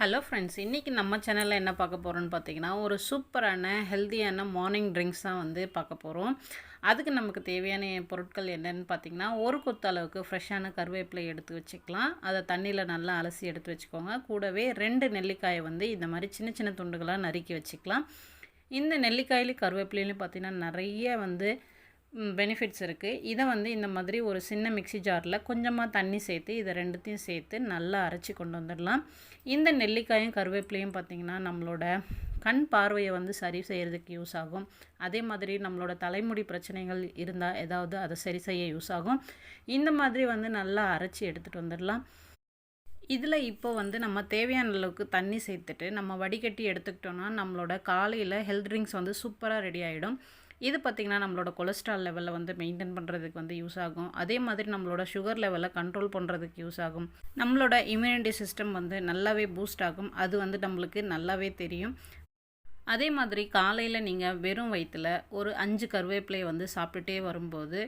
Hello friends இன்றைக்கி நம்ம சேனலில் என்ன பார்க்க போகிறோம்னு பார்த்தீங்கன்னா ஒரு சூப்பரான ஹெல்த்தியான மார்னிங் ட்ரிங்க்ஸ் தான் வந்து பார்க்க போகிறோம் அதுக்கு நமக்கு தேவையான பொருட்கள் என்னென்னு பார்த்தீங்கன்னா ஒரு கொத்து அளவுக்கு ஃப்ரெஷ்ஷான கருவேப்பிலை எடுத்து வச்சுக்கலாம். அதை தண்ணியில் நல்லா அலசி எடுத்து வச்சுக்கோங்க. கூடவே ரெண்டு நெல்லிக்காயை வந்து இந்த மாதிரி சின்ன சின்ன துண்டுகளாக நறுக்கி வச்சுக்கலாம். இந்த நெல்லிக்காயிலையும் கருவேப்பிலையிலையும் பார்த்தீங்கன்னா நிறைய வந்து பெனிஃபிட்ஸ் இருக்குது இதை வந்து இந்த மாதிரி ஒரு சின்ன மிக்ஸி ஜாரில் கொஞ்சமாக தண்ணி சேர்த்து இதை ரெண்டுத்தையும் சேர்த்து நல்லா அரைச்சி கொண்டு வந்துடலாம். இந்த நெல்லிக்காயும் கருவேப்பிலையும் பார்த்திங்கன்னா நம்மளோட கண் பார்வையை வந்து சரி செய்கிறதுக்கு யூஸ் ஆகும். அதே மாதிரி நம்மளோட தலைமுடி பிரச்சனைகள் இருந்தால் ஏதாவது அதை சரி செய்ய யூஸ் ஆகும். இந்த மாதிரி வந்து நல்லா அரைச்சி எடுத்துகிட்டு வந்துடலாம். இதில் இப்போ வந்து நம்ம தேவையான அளவுக்கு தண்ணி சேர்த்துட்டு நம்ம வடிகட்டி எடுத்துக்கிட்டோன்னா நம்மளோட காலையில் ஹெல்த் ட்ரிங்க்ஸ் வந்து சூப்பராக ரெடி ஆகிடும் இது பார்த்திங்கன்னா நம்மளோட கொலஸ்ட்ரால் லெவலில் வந்து மெயின்டைன் பண்ணுறதுக்கு வந்து யூஸ் ஆகும். அதே மாதிரி நம்மளோட சுகர் லெவலை கண்ட்ரோல் பண்ணுறதுக்கு யூஸ் ஆகும். நம்மளோட இம்யூனிட்டி சிஸ்டம் வந்து நல்லாவே பூஸ்ட் ஆகும். அது வந்து நம்மளுக்கு நல்லாவே தெரியும். அதே மாதிரி காலையில் நீங்கள் வெறும் வயிற்றில் ஒரு அஞ்சு கருவேப்பிலையை வந்து சாப்பிட்டுட்டே வரும்போது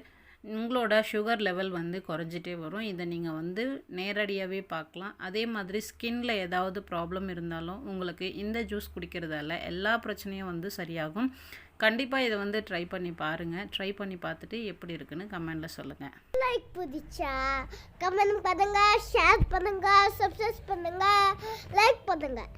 உங்களோட சுகர் லெவல் வந்து குறைஞ்சிட்டே வரும். இதை நீங்கள் வந்து நேரடியாகவே பார்க்கலாம். அதே மாதிரி ஸ்கின்ல ஏதாவது ப்ராப்ளம் இருந்தாலும் உங்களுக்கு இந்த ஜூஸ் குடிக்கிறதால எல்லா பிரச்சனையும் வந்து சரியாகும். கண்டிப்பாக இதை வந்து ட்ரை பண்ணி பாருங்கள் ட்ரை பண்ணி பார்த்துட்டு எப்படி இருக்குன்னு கமெண்டில் சொல்லுங்கள் லைக் புதிச்சா? கமெண்ட் பண்ணுங்கள் ஷேர் பண்ணுங்க சப்ஸ்கிரைப் பண்ணுங்கள் லைக் பண்ணுங்கள்